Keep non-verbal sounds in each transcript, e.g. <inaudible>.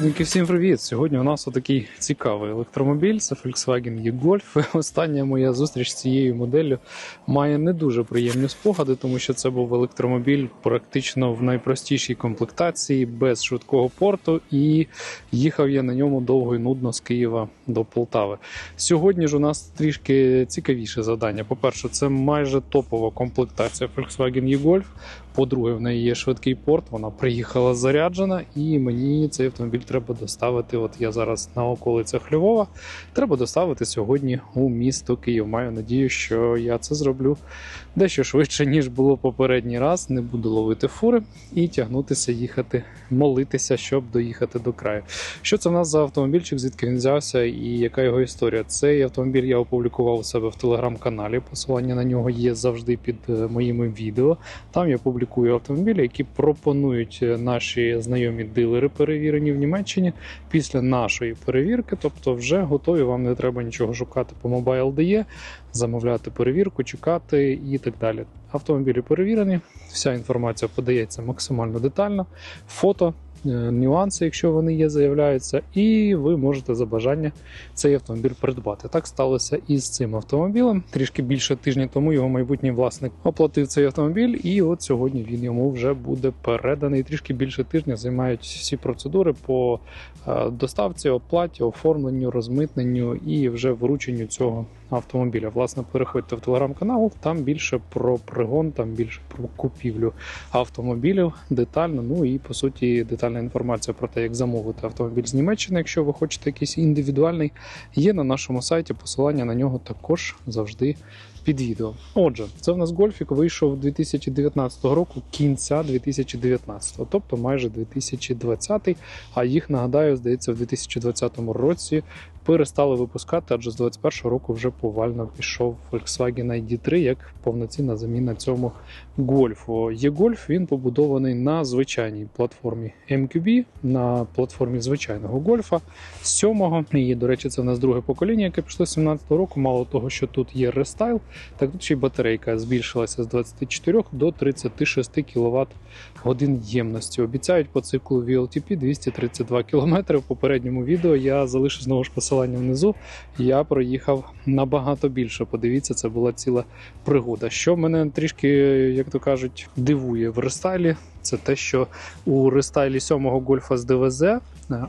Друзі, всім привіт! Сьогодні у нас отакий цікавий електромобіль. Це Volkswagen e-Golf. <laughs> Остання моя зустріч з цією моделлю має не дуже приємні спогади, тому що це був електромобіль практично в найпростішій комплектації, без швидкого порту, і їхав я на ньому довго і нудно з Києва до Полтави. Сьогодні ж у нас трішки цікавіше завдання. По-перше, це майже топова комплектація Volkswagen e-Golf. По-друге, в неї є швидкий порт, вона приїхала заряджена, і мені цей автомобіль треба доставити. От я зараз на околицях Львова. Треба доставити сьогодні у місто Київ. Маю надію, що я це зроблю дещо швидше, ніж було попередній раз. Не буду ловити фури і тягнутися, їхати, молитися, щоб доїхати до краю. Що це в нас за автомобільчик, звідки він взявся і яка його історія? Цей автомобіль я опублікував у себе в телеграм-каналі. Посилання на нього є завжди під е, моїми відео. Там я публікую автомобілі, які пропонують е, наші знайомі дилери, перевірені в Німеччині після нашої перевірки. Тобто, вже готові. Вам не треба нічого шукати по Mobile DE, замовляти перевірку, чекати і так далі. Автомобілі перевірені, вся інформація подається максимально детально, фото. Е, Нюанси, якщо вони є, заявляються, і ви можете за бажання цей автомобіль придбати. Так сталося і з цим автомобілем. Трішки більше тижня тому його майбутній власник оплатив цей автомобіль, і от сьогодні він йому вже буде переданий. Трішки більше тижня займають всі процедури по е, доставці, оплаті, оформленню, розмитненню і вже врученню цього автомобіля. Власне, переходьте в телеграм-канал, там більше про пригон, там більше про купівлю автомобілів детально. Ну і по суті детальна інформація про те, як замовити автомобіль з Німеччини, якщо ви хочете якийсь індивідуальний, є на нашому сайті. Посилання на нього також завжди під відео. Отже, це в нас гольфік вийшов 2019 року, кінця 2019, тобто майже 2020, а їх нагадаю, здається, в 2020 році перестали випускати, адже з 2021 року вже повально пішов Volkswagen ID3 як повноцінна заміна цьому гольфу. Є гольф він побудований на звичайній платформі MQB, на платформі звичайного гольфа сьомого. І, до речі, це в нас друге покоління, яке пішло з 17 року. Мало того, що тут є рестайл, так тут ще й батарейка збільшилася з 24 до 36 кВт годин ємності. Обіцяють по циклу VLTP 232 км. В попередньому відео я залишу знову ж посилання внизу. Я проїхав набагато більше. Подивіться, це була ціла пригода. Що мене трішки, як то кажуть, дивує в рестайлі. Це те, що у рестайлі сьомого гольфа з ДВЗ е,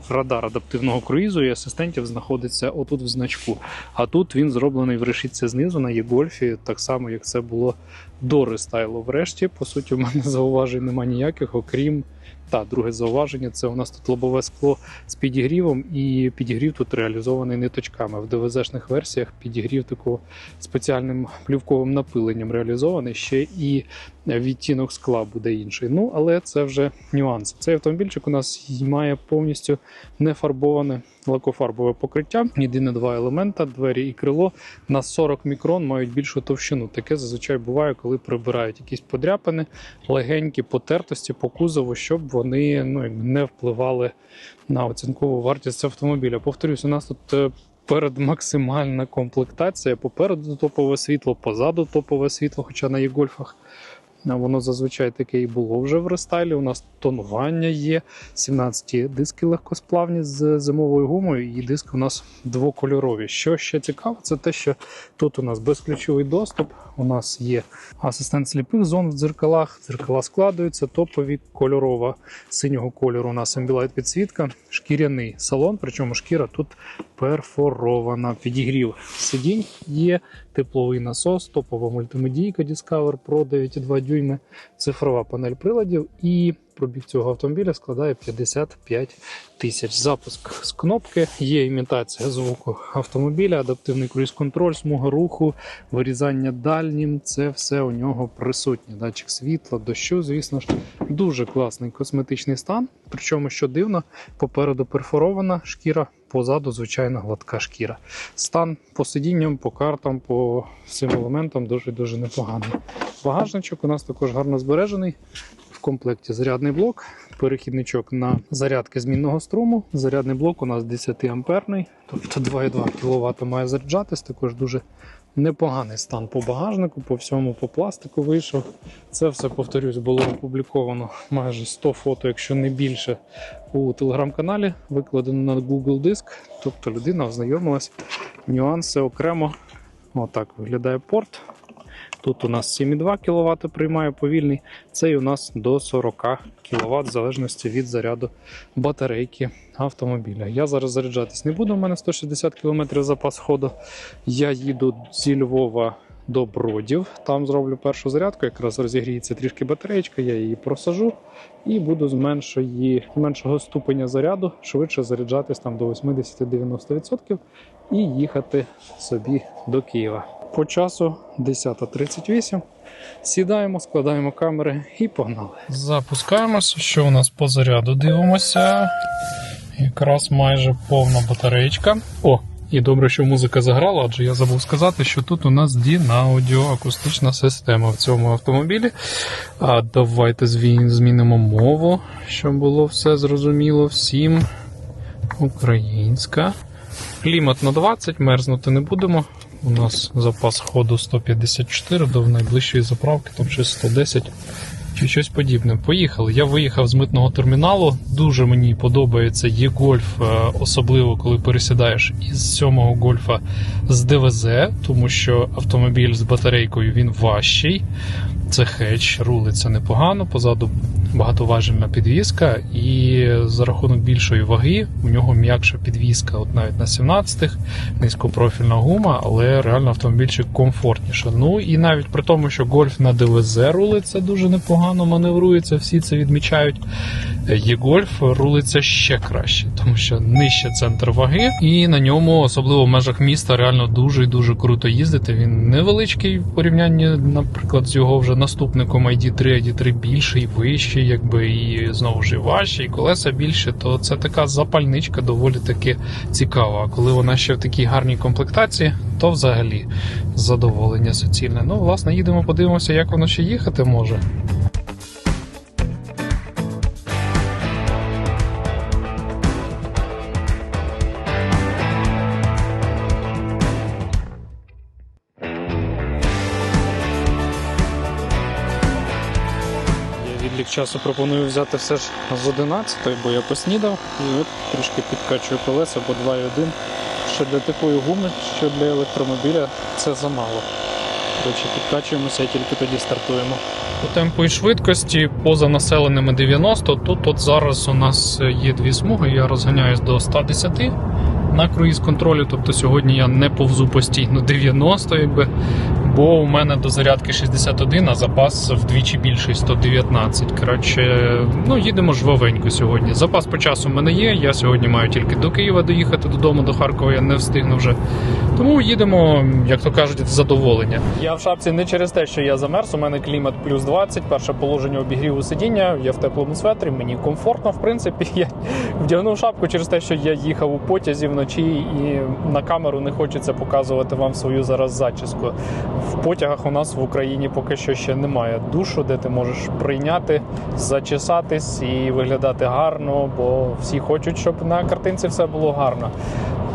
радар адаптивного круїзу і асистентів знаходиться отут в значку. А тут він зроблений в решітці знизу на є-гольфі, так само як це було до рестайлу. Врешті, по суті, в мене <laughs> зауважень немає ніяких, окрім та друге зауваження це у нас тут лобове скло з підігрівом, і підігрів тут реалізований ниточками. В ДВЗ-шних версіях підігрів такого спеціальним плівковим напиленням реалізований. Ще і відтінок скла буде інший. Ну але це вже нюанс. Цей автомобільчик у нас має повністю нефарбоване лакофарбове покриття. Єдине два елемента, двері і крило на 40 мікрон мають більшу товщину. Таке зазвичай буває, коли прибирають якісь подряпини, легенькі потертості по кузову, щоб вони ну, не впливали на оцінкову вартість автомобіля. Повторюсь, у нас тут. е, Перед максимальна комплектація, попереду топове світло, позаду топове світло, хоча на є-гольфах а Воно зазвичай таке і було вже в рестайлі. У нас тонування є, 17 диски легкосплавні з зимовою гумою, і диски у нас двокольорові. Що ще цікаво, це те, що тут у нас безключовий доступ. У нас є асистент сліпих зон в дзеркалах. Дзеркала складаються, топові кольорова синього кольору. У нас Ambilight підсвітка, шкіряний салон, причому шкіра тут перфорована. Підігрів сидінь є, тепловий насос, топова мультимедійка Discover Pro 9,2 дюйми, цифрова панель приладів і пробіг цього автомобіля складає 55 тисяч. Запуск з кнопки, є імітація звуку автомобіля, адаптивний круїз-контроль, смуга руху, вирізання дальнім. Це все у нього присутнє. Датчик світла, дощу, звісно ж, дуже класний косметичний стан. Причому, що дивно, попереду перфорована шкіра. Позаду звичайно гладка шкіра. Стан по сидінням, по картам, по всім елементам дуже дуже непоганий. Багажничок у нас також гарно збережений. Комплекті зарядний блок, перехідничок на зарядки змінного струму. Зарядний блок у нас 10 амперний, тобто 2,2 кВт має заряджатись, також дуже Непоганий стан по багажнику, по всьому по пластику вийшов. Це все, повторюсь, було опубліковано майже 100 фото, якщо не більше, у телеграм-каналі, викладено на Google Диск. Тобто людина ознайомилась, нюанси окремо. Отак виглядає порт. Тут у нас 7,2 кВт приймає повільний, цей у нас до 40 кВт, в залежності від заряду батарейки автомобіля. Я зараз заряджатись не буду, у мене 160 км запас ходу. Я їду зі Львова до Бродів. Там зроблю першу зарядку, якраз розігріється трішки батареєчка, я її просажу і буду з меншої, меншого ступеня заряду швидше заряджатись там до 80-90% і їхати собі до Києва. По часу 10.38. Сідаємо, складаємо камери і погнали. Запускаємося. Що у нас по заряду? Дивимося. Якраз майже повна батареєчка. О, і добре, що музика заграла, адже я забув сказати, що тут у нас Dinaudιο акустична система в цьому автомобілі. А давайте змінимо мову, щоб було все зрозуміло всім. Українська. Клімат на 20, мерзнути не будемо. У нас запас ходу 154 до найближчої заправки, там щось 110 чи щось подібне. Поїхали. Я виїхав з митного терміналу. Дуже мені подобається є-гольф, е, особливо коли пересідаєш із сьомого гольфа з ДВЗ, тому що автомобіль з батарейкою він важчий. Це хедж, рулиться непогано, позаду багатоважельна підвіска, і за рахунок більшої ваги у нього м'якша підвіска, от навіть на 17-х, низькопрофільна гума, але реально автомобільчик комфортніше. Ну і навіть при тому, що гольф на ДВЗ рулиться дуже непогано, маневрується, всі це відмічають. Є гольф рулиться ще краще, тому що нижче центр ваги, і на ньому, особливо в межах міста, реально дуже і дуже круто їздити. Він невеличкий в порівнянні, наприклад, з його вже наступником ID3, ID3 більший, вищий, якби і знову ж і важчий, і колеса більше, то це така запальничка доволі таки цікава. А коли вона ще в такій гарній комплектації, то взагалі задоволення суцільне. Ну, власне, їдемо, подивимося, як воно ще їхати може. Часу пропоную взяти все ж з 11, бо я поснідав і от трішки підкачую колеса, бо 2,1. Що для такої гуми, що для електромобіля це замало. Коротше, підкачуємося і тільки тоді стартуємо. По темпу і швидкості поза населеними 90. Тут от зараз у нас є дві смуги, я розганяюсь до 110 на круїз контролю. Тобто сьогодні я не повзу постійно 90, якби, бо у мене до зарядки 61, а запас вдвічі більший 119. Коротше, ну їдемо жвавенько сьогодні. Запас по часу в мене є. Я сьогодні маю тільки до Києва доїхати додому, до Харкова я не встигну вже. Тому їдемо, як то кажуть, в задоволення. Я в шапці не через те, що я замерз. У мене клімат плюс 20, перше положення обігріву сидіння. Я в теплому светрі, мені комфортно, в принципі. <laughs> Я вдягнув шапку через те, що я їхав у потязі вночі, і на камеру не хочеться показувати вам свою зараз зачіску. В потягах у нас в Україні поки що ще немає душу, де ти можеш прийняти, зачесатись і виглядати гарно, бо всі хочуть, щоб на картинці все було гарно.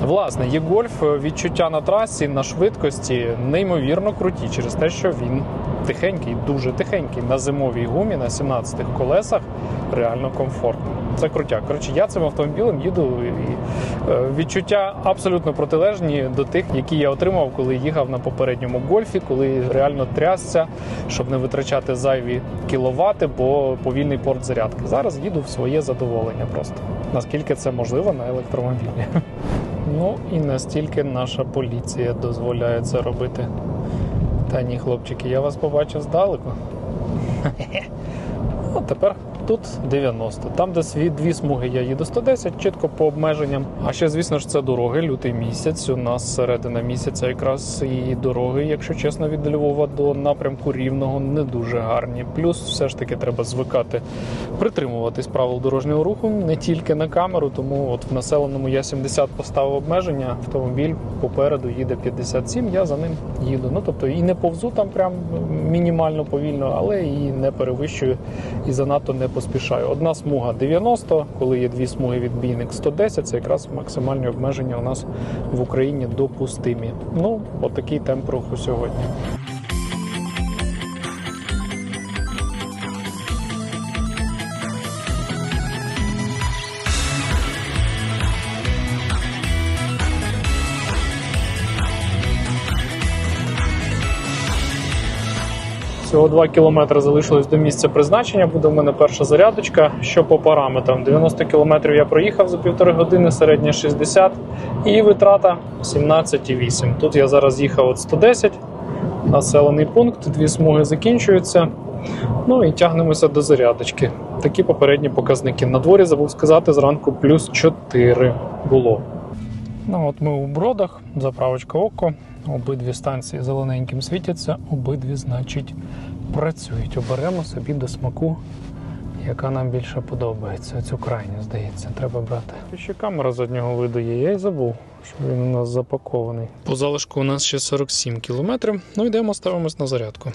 Власне, є гольф відчуття на трасі на швидкості неймовірно круті через те, що він тихенький, дуже тихенький. На зимовій гумі на 17-х колесах реально комфортно. Це крутяк. Коротше, я цим автомобілем їду і е, відчуття абсолютно протилежні до тих, які я отримав, коли їхав на попередньому гольфі, коли реально трясся, щоб не витрачати зайві кіловати, бо повільний порт зарядки. Зараз їду в своє задоволення просто наскільки це можливо на електромобілі. Ну і настільки наша поліція дозволяє це робити. Та ні, хлопчики, я вас побачив здалеку. <laughs> Ну, тепер тут 90. Там, де свій дві смуги, я їду 110, чітко по обмеженням. А ще, звісно ж, це дороги, лютий місяць. У нас середина місяця якраз і дороги, якщо чесно, від Львова до напрямку рівного не дуже гарні. Плюс все ж таки треба звикати притримуватись правил дорожнього руху не тільки на камеру. Тому от в населеному я 70 поставив обмеження, автомобіль попереду їде 57, я за ним їду. Ну тобто і не повзу там прям мінімально повільно, але і не перевищую і занадто не поспішаю. Одна смуга 90, коли є дві смуги відбійник 110, це якраз максимальні обмеження у нас в Україні допустимі. Ну, отакий темп руху сьогодні. Всього 2 кілометри залишилось до місця призначення. Буде в мене перша зарядочка. Що по параметрам? 90 кілометрів я проїхав за півтори години, середня 60 і витрата 17,8. Тут я зараз їхав от 110, населений пункт, дві смуги закінчуються. Ну і тягнемося до зарядочки. Такі попередні показники. На дворі забув сказати, зранку плюс 4 було. Ну от ми у бродах, заправочка око. Обидві станції зелененьким світяться, обидві, значить, працюють. Оберемо собі до смаку, яка нам більше подобається. Цю крайню, здається, треба брати. Ще камера заднього виду є, я й забув, що він у нас запакований. По залишку у нас ще 47 кілометрів. Ну йдемо, ставимось на зарядку.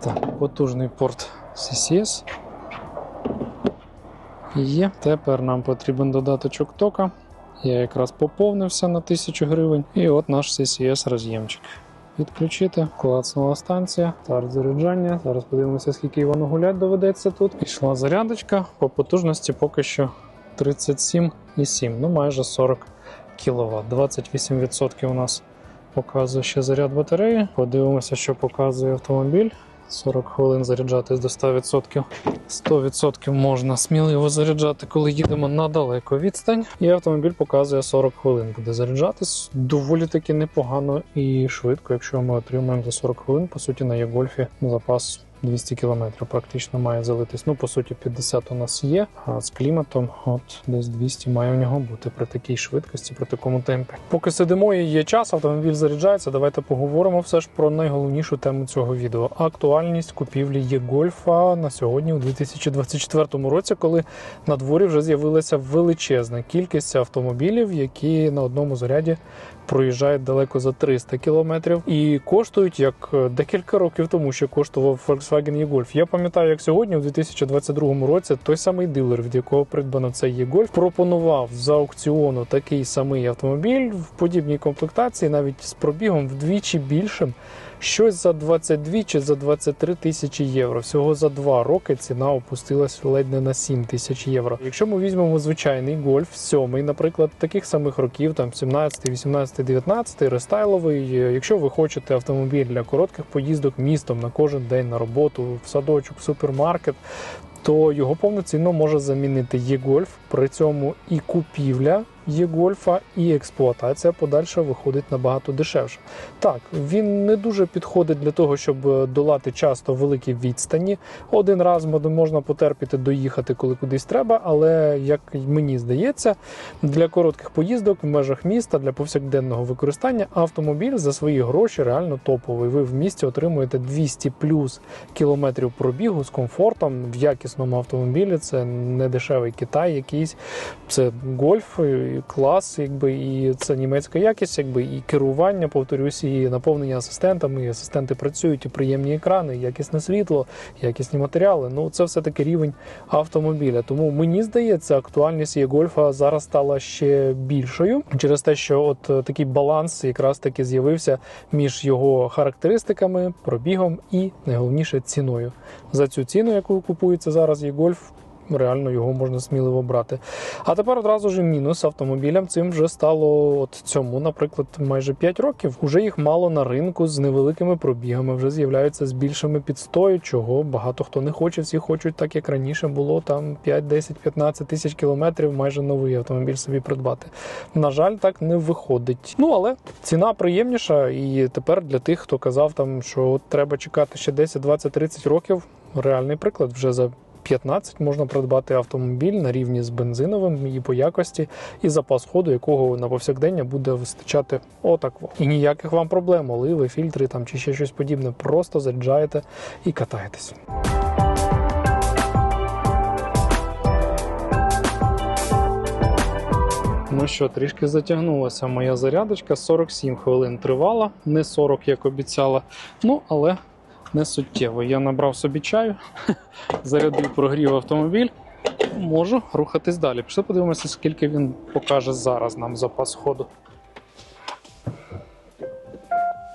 Так, потужний порт CCS. Є. Тепер нам потрібен додаточок тока. Я якраз поповнився на 1000 гривень. І от наш CCS роз'ємчик. Відключити, клацнула станція, старт заряджання. Зараз подивимося, скільки Івану гулять доведеться тут. Пішла зарядочка. По потужності поки що 37,7, ну майже 40 кВт. 28% у нас показує ще заряд батареї. Подивимося, що показує автомобіль. 40 хвилин заряджатись до 100%. 100% можна сміливо заряджати, коли їдемо на далеку відстань. І автомобіль показує 40 хвилин. Буде заряджатись доволі таки непогано і швидко, якщо ми отримаємо за 40 хвилин, по суті, на Є-Гольфі запас 200 км практично має залитись. Ну, по суті, 50 у нас є, а з кліматом от десь 200 має в нього бути при такій швидкості, при такому темпі. Поки сидимо і є час, автомобіль заряджається. Давайте поговоримо все ж про найголовнішу тему цього відео: актуальність купівлі є-гольфа на сьогодні, у 2024 році, коли на дворі вже з'явилася величезна кількість автомобілів, які на одному заряді проїжджають далеко за 300 кілометрів і коштують як е, декілька років тому, що коштував Volkswagen e-Golf. Я пам'ятаю, як сьогодні, у 2022 році, той самий дилер, від якого придбано цей e-Golf, пропонував за аукціону такий самий автомобіль в подібній комплектації, навіть з пробігом вдвічі більшим. Щось за 22 чи за 23 тисячі євро. Всього за два роки ціна опустилась ледь не на 7 тисяч євро. Якщо ми візьмемо звичайний гольф, сьомий, наприклад, таких самих років, там 17, 18, 19, рестайловий. Якщо ви хочете автомобіль для коротких поїздок містом на кожен день на роботу, в садочок, в супермаркет. То його повноцінно може замінити є-гольф, при цьому і купівля є-гольфа, і експлуатація подальша виходить набагато дешевше. Так, він не дуже підходить для того, щоб долати часто великі відстані. Один раз можна потерпіти доїхати, коли кудись треба, але як мені здається, для коротких поїздок в межах міста для повсякденного використання автомобіль за свої гроші реально топовий. Ви в місті отримуєте 200 плюс кілометрів пробігу з комфортом в якісному автомобілі. Це не дешевий Китай, якийсь це гольф клас, якби і це німецька якість, якби і керування, повторюсь, і наповнення асистентами. І асистенти працюють, і приємні екрани, і якісне світло, і якісні матеріали. Ну це все таки рівень автомобіля. Тому мені здається, актуальність є гольфа зараз стала ще більшою через те, що от такий баланс якраз таки з'явився між його характеристиками, пробігом і найголовніше ціною. За цю ціну, яку купується зараз, є гольф реально його можна сміливо брати. А тепер одразу ж мінус автомобілям цим вже стало от цьому, наприклад, майже 5 років. Уже їх мало на ринку з невеликими пробігами, вже з'являються з більшими підстою, чого багато хто не хоче. Всі хочуть, так як раніше було там 5, 10, 15 тисяч кілометрів, майже новий автомобіль собі придбати. На жаль, так не виходить. Ну але ціна приємніша, і тепер для тих, хто казав там, що от треба чекати ще 10, 20, 30 років. Реальний приклад вже за 15 можна придбати автомобіль на рівні з бензиновим і по якості, і запас ходу, якого на повсякдення буде вистачати отако. І ніяких вам проблем, оливи, фільтри там чи ще щось подібне. Просто заряджаєте і катаєтесь. Ну що, трішки затягнулася моя зарядочка. 47 хвилин тривала, не 40, як обіцяла. Ну, але не суттєво. Я набрав собі чаю, <laughs> зарядив, прогрів автомобіль. Можу рухатись далі. Пішли подивимося, скільки він покаже зараз нам запас ходу.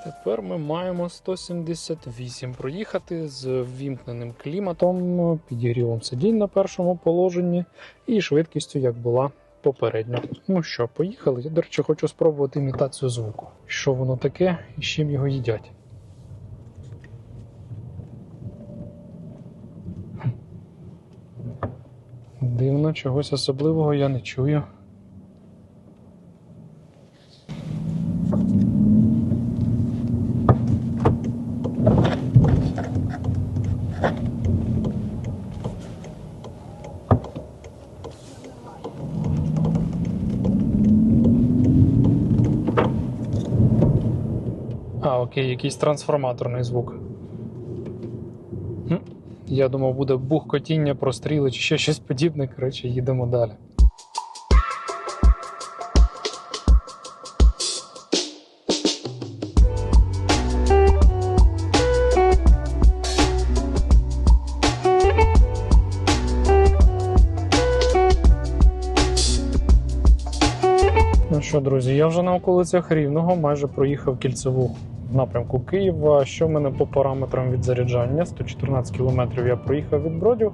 Тепер ми маємо 178 проїхати з ввімкненим кліматом, підігрівом сидінь на першому положенні і швидкістю, як була попередньо. Ну що, поїхали. Я, до речі, хочу спробувати імітацію звуку. Що воно таке і з чим його їдять. Дивно, чогось особливого я не чую. А, окей, якийсь трансформаторний звук. Я думав, буде бухкотіння, простріли чи ще щось подібне. Коротше, їдемо далі. Ну що, друзі, я вже на околицях Рівного майже проїхав кільцеву в напрямку Києва. Що в мене по параметрам від заряджання? 114 км я проїхав від бродів.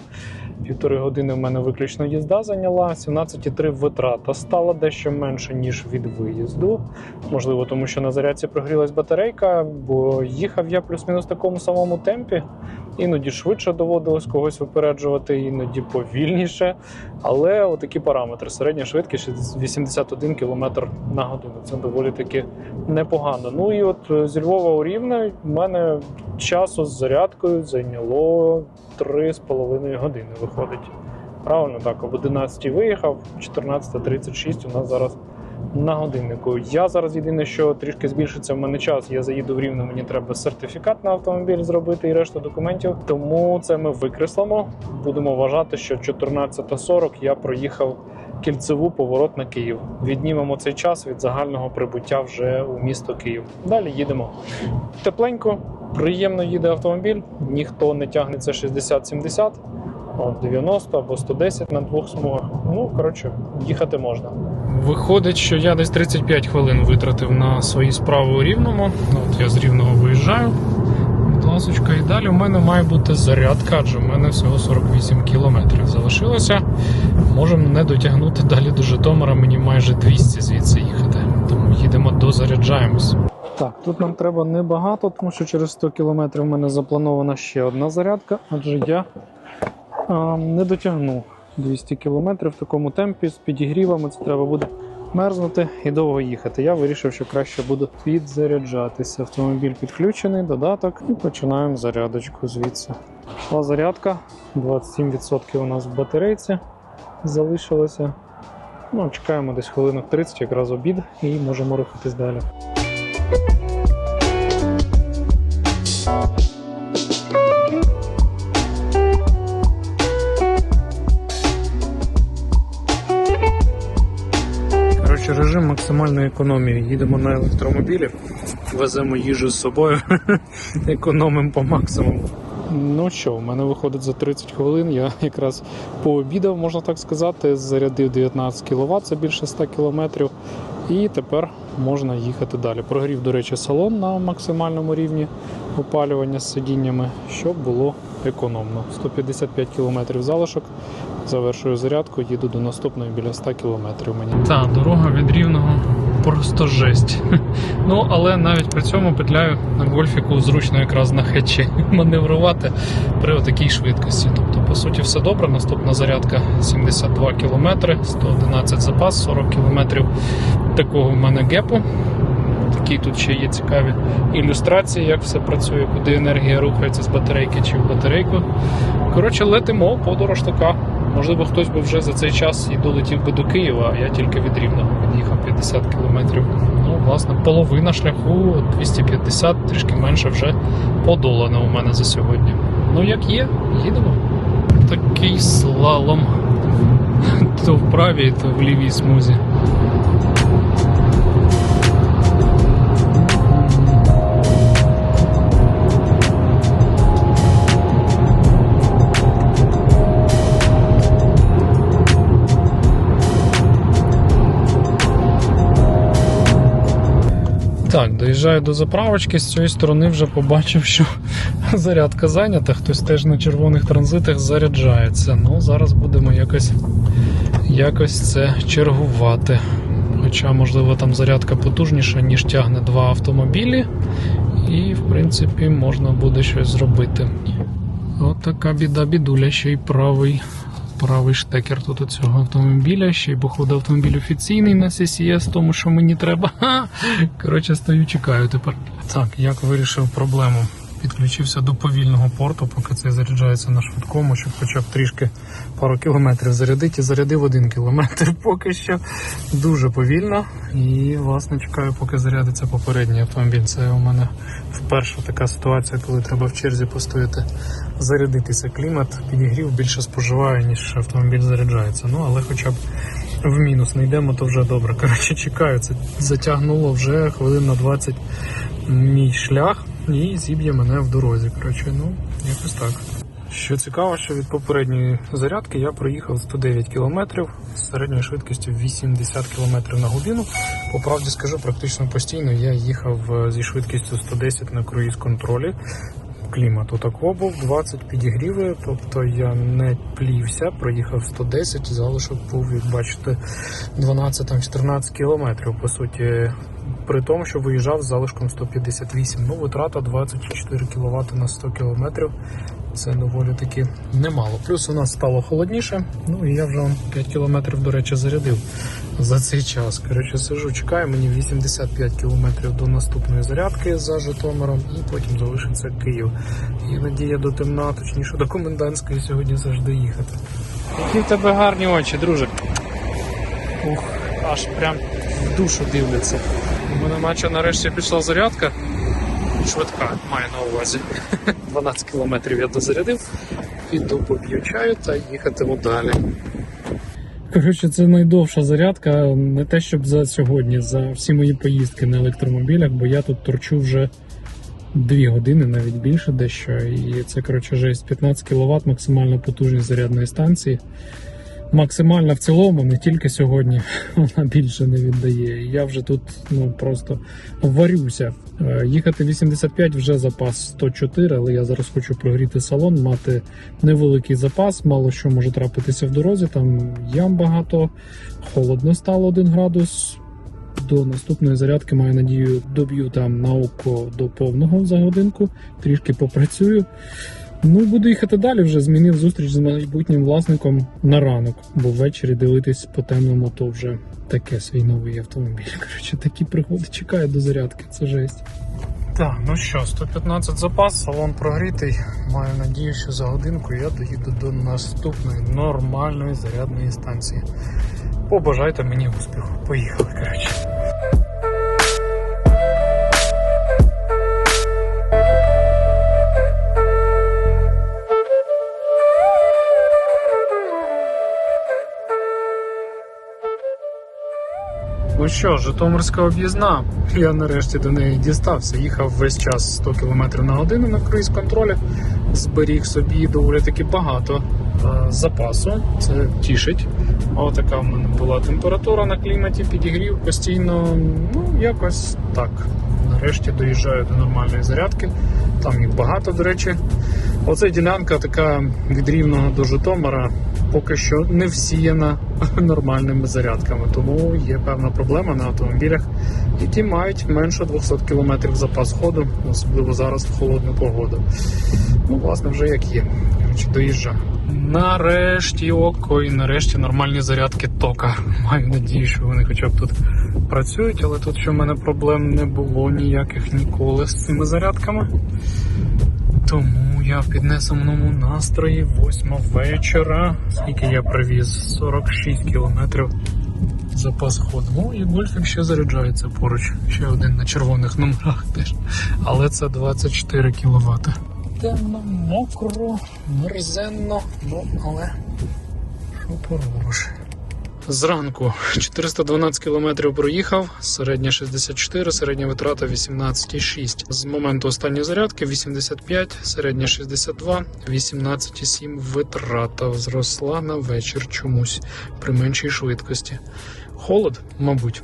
Півтори години в мене виключно їзда зайняла. 17,3 витрата стала дещо менше, ніж від виїзду. Можливо, тому що на зарядці прогрілась батарейка, бо їхав я плюс-мінус в такому самому темпі. Іноді швидше доводилось когось випереджувати, іноді повільніше. Але отакі параметри. Середня швидкість 81 км на годину. Це доволі таки непогано. Ну і от е, зі Львова у Рівне в мене часу з зарядкою зайняло 3,5 години. Виходить. Правильно, так, об 11 виїхав, 14.36 у нас зараз на годиннику. Я зараз єдине, що трішки збільшиться в мене час. Я заїду в Рівне, мені треба сертифікат на автомобіль зробити і решту документів. Тому це ми викреслимо. Будемо вважати, що 14.40 я проїхав кільцеву поворот на Київ. Віднімемо цей час від загального прибуття вже у місто Київ. Далі їдемо. Тепленько, приємно їде автомобіль, ніхто не тягнеться 60-70. От 90 або 110 на двох смугах. Ну, коротше, їхати можна. Виходить, що я десь 35 хвилин витратив на свої справи у Рівному. От я з Рівного виїжджаю. Ласочка, і далі в мене має бути зарядка, адже в мене всього 48 кілометрів залишилося. Можемо не дотягнути далі до Житомира, мені майже 200 звідси їхати. Тому їдемо дозаряджаємось. Так, тут нам треба небагато, тому що через 100 кілометрів в мене запланована ще одна зарядка, адже я не дотягну 200 км в такому темпі з підігрівами. Це треба буде мерзнути і довго їхати. Я вирішив, що краще буду підзаряджатися. Автомобіль підключений, додаток, і починаємо зарядочку звідси. Пішла зарядка, 27% у нас в батарейці залишилося. Ну, чекаємо десь хвилинок 30, якраз обід, і можемо рухатись далі. Режим максимальної економії. Їдемо на електромобілі, веземо їжу з собою, <laughs> економимо по максимуму. Ну що, в мене виходить за 30 хвилин. Я якраз пообідав, можна так сказати, зарядив 19 кВт, це більше 100 км. І тепер можна їхати далі. Прогрів, до речі, салон на максимальному рівні опалювання з сидіннями, щоб було економно. 155 км залишок. Завершую зарядку, їду до наступної біля 100 км мені. Та дорога від рівного просто жесть. <laughs> Ну але навіть при цьому петляю на гольфіку зручно якраз на хетчі <laughs> маневрувати при такій швидкості. Тобто, по суті, все добре. Наступна зарядка 72 км, 111 запас, 40 км такого в мене гепу. Такі тут ще є цікаві ілюстрації, як все працює, куди енергія рухається з батарейки чи в батарейку. Коротше, летимо, подорож така. Можливо, хтось би вже за цей час і долетів би до Києва, а я тільки від Рівного від'їхав 50 кілометрів. Ну, власне, половина шляху 250, трішки менше вже подолана у мене за сьогодні. Ну, як є, їдемо. Такий слалом. То в правій, то в лівій смузі. Доїжджаю до заправочки, з цієї сторони вже побачив, що <laughs> зарядка зайнята, хтось теж на червоних транзитах заряджається. Ну, зараз будемо якось, якось це чергувати. Хоча, можливо, там зарядка потужніша, ніж тягне два автомобілі, і, в принципі, можна буде щось зробити. От така біда бідуля, ще й правий. Правий штекер тут у цього автомобіля, ще й походу автомобіль офіційний на CCS, тому що мені треба. <laughs> Коротше, стою, чекаю тепер. Так, як вирішив проблему? Підключився до повільного порту, поки цей заряджається на швидкому, щоб хоча б трішки пару кілометрів зарядити. І зарядив один кілометр <laughs> поки що дуже повільно. І власне чекаю, поки зарядиться попередній автомобіль. Це у мене вперше така ситуація, коли треба в черзі постояти зарядитися. Клімат підігрів більше споживає, ніж автомобіль заряджається. Ну але хоча б в мінус не йдемо, то вже добре. <laughs> Коротше, чекаю. Це затягнуло вже хвилин на 20 мій шлях і зіб'є мене в дорозі. Коротше, ну якось так. Що цікаво, що від попередньої зарядки я проїхав 109 км з середньою швидкістю 80 км на годину. По правді скажу, практично постійно я їхав е, зі швидкістю 110 на круїз контролі. Клімат отако був 20 підігріви, тобто я не плівся, проїхав 110, залишок був, як бачите, 12-14 кілометрів. По суті, при тому, що виїжджав з залишком 158. Ну, витрата 24 кВт на 100 км. Це доволі таки немало. Плюс у нас стало холодніше. Ну і я вже 5 кілометрів, до речі, зарядив за цей час. Коротше, сижу, чекаю, мені 85 кілометрів до наступної зарядки за Житомиром, і потім залишиться Київ. І надія до темна, точніше до комендантської сьогодні завжди їхати. Які в тебе гарні очі, друже. Ух, аж прям в душу дивляться. Мене наче нарешті пішла зарядка. Швидка, маю на увазі. <laughs> 12 кілометрів я дозарядив, піду поп'ю чаю та їхатиму далі. Коротше, це найдовша зарядка, не те, щоб за сьогодні, за всі мої поїздки на електромобілях, бо я тут торчу вже 2 години, навіть більше дещо. І це, коротше, жесть 15 кВт максимальна потужність зарядної станції. Максимальна в цілому, не тільки сьогодні, <laughs> вона більше не віддає. Я вже тут ну просто варюся. Е, Їхати 85 вже запас 104, але я зараз хочу прогріти салон, мати невеликий запас, мало що може трапитися в дорозі. Там ям багато, холодно стало 1 градус. До наступної зарядки маю надію, доб'ю там на око до повного за годинку, трішки попрацюю. Ну, буду їхати далі. Вже змінив зустріч з майбутнім власником на ранок, бо ввечері дивитись по темному, то вже таке свій новий автомобіль. <laughs> Коротше, такі пригоди чекають до зарядки, це жесть. Так, ну що, 115 запас, салон прогрітий. Маю надію, що за годинку я доїду до наступної нормальної зарядної станції. Побажайте мені успіху. Поїхали, коротше. Що, Житомирська об'їзна. Я нарешті до неї дістався. Їхав весь час 100 км на годину на круїз контролі. Зберіг собі доволі таки багато е, запасу. Це тішить. Ось така в мене була температура на кліматі, підігрів постійно. Ну, якось так. Нарешті доїжджаю до нормальної зарядки. Там їх багато, до речі. Оце ділянка така від Рівного до Житомира поки що не всіяна <laughs> нормальними зарядками. Тому є певна проблема на автомобілях, які мають менше 200 км запас ходу, особливо зараз в холодну погоду. Ну, власне, вже як є. Коротше, доїжджаю. Нарешті око і нарешті нормальні зарядки тока. <laughs> Маю надію, що вони хоча б тут працюють, але тут що в мене проблем не було ніяких ніколи з цими зарядками. Тому я в піднесеному настрої, восьма вечора. Скільки я привіз? 46 кілометрів запас ходу. Ну і гольфік ще заряджається поруч. Ще один на червоних номерах теж. Але це 24 кВт. Темно, мокро, мерзенно, ну але що поробиш. Зранку 412 км проїхав, середня 64, середня витрата 18,6. З моменту останньої зарядки 85, середня 62, 18,7 витрата зросла на вечір чомусь при меншій швидкості. Холод, мабуть.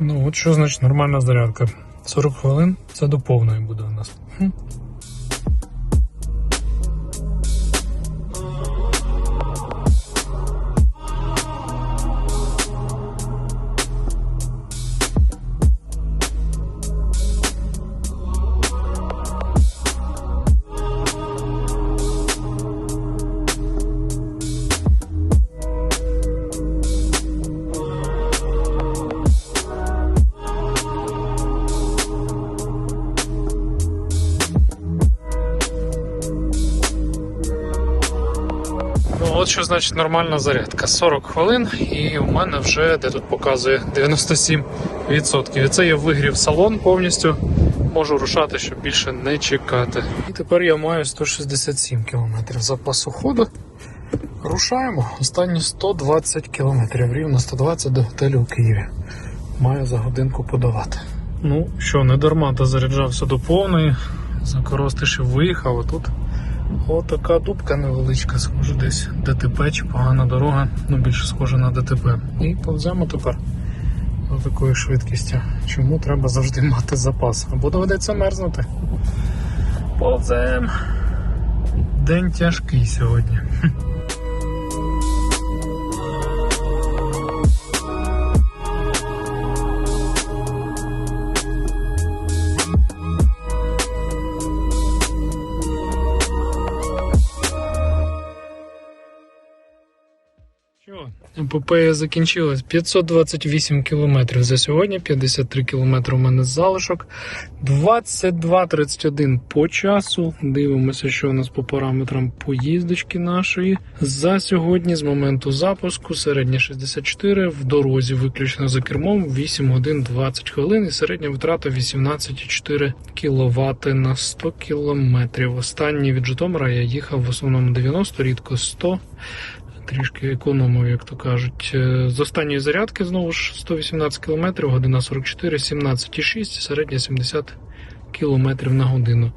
Ну, от що значить нормальна зарядка. 40 хвилин це до повної буде у нас. Значить нормальна зарядка. 40 хвилин, і у мене вже де тут показує 97%. І це я вигрів салон повністю. Можу рушати, щоб більше не чекати. І тепер я маю 167 км запасу ходу. Рушаємо. Останні 120 км, рівно 120 до готелю у Києві. Маю за годинку подавати. Ну що, не дарма дозаряджався до повної. За Коростишів виїхав, а тут Отака дубка невеличка, схоже десь ДТП чи погана дорога, ну більше схоже на ДТП. І повземо тепер за такою швидкістю. Чому треба завжди мати запас? Або доведеться мерзнути. Повзем. День тяжкий сьогодні. Епопея закінчилась. 528 кілометрів за сьогодні, 53 кілометри у мене залишок. 22.31 по часу. Дивимося, що у нас по параметрам поїздочки нашої. За сьогодні, з моменту запуску, середня 64, в дорозі виключно за кермом 8 годин 20 хвилин і середня витрата 18,4 кВт на 100 кілометрів. Останній від Житомира я їхав в основному 90, рідко 100 трішки економив, як то кажуть. Е, З останньої зарядки знову ж 118 км, година 44, 17,6, середня 70 км на годину.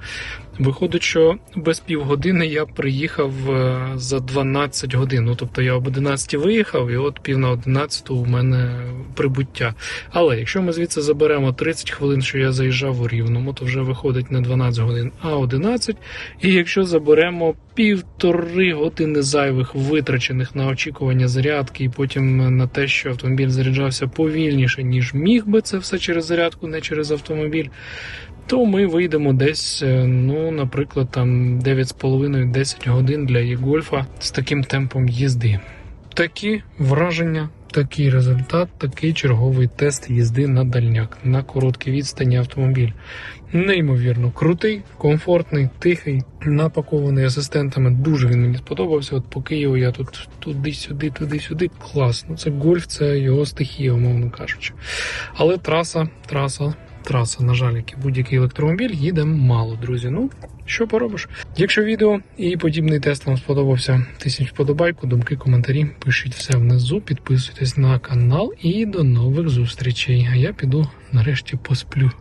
Виходить, що без півгодини я приїхав е, за 12 годин. Ну, тобто я об 11 виїхав, і от пів на 11 у мене прибуття. Але якщо ми звідси заберемо 30 хвилин, що я заїжджав у рівному, то вже виходить не 12 годин, а 11. І якщо заберемо півтори години зайвих витрачених на очікування зарядки, і потім на те, що автомобіль заряджався повільніше, ніж міг би це все через зарядку, не через автомобіль. То ми вийдемо десь, е, ну, наприклад, там 9,5-10 годин для e-гольфа з таким темпом їзди. Такі враження, такий результат, такий черговий тест їзди на дальняк на короткій відстані автомобіль. Неймовірно крутий, комфортний, тихий, напакований асистентами. Дуже він мені сподобався. От по Києву я тут туди-сюди, туди-сюди. Класно. Це гольф, це його стихія, умовно кажучи. Але траса, траса, траса, на жаль, як і будь-який електромобіль, їде мало, друзі. Ну, що поробиш? Якщо відео і подібний тест вам сподобався, тисніть вподобайку, думки, коментарі, пишіть все внизу, підписуйтесь на канал і до нових зустрічей. А я піду нарешті посплю.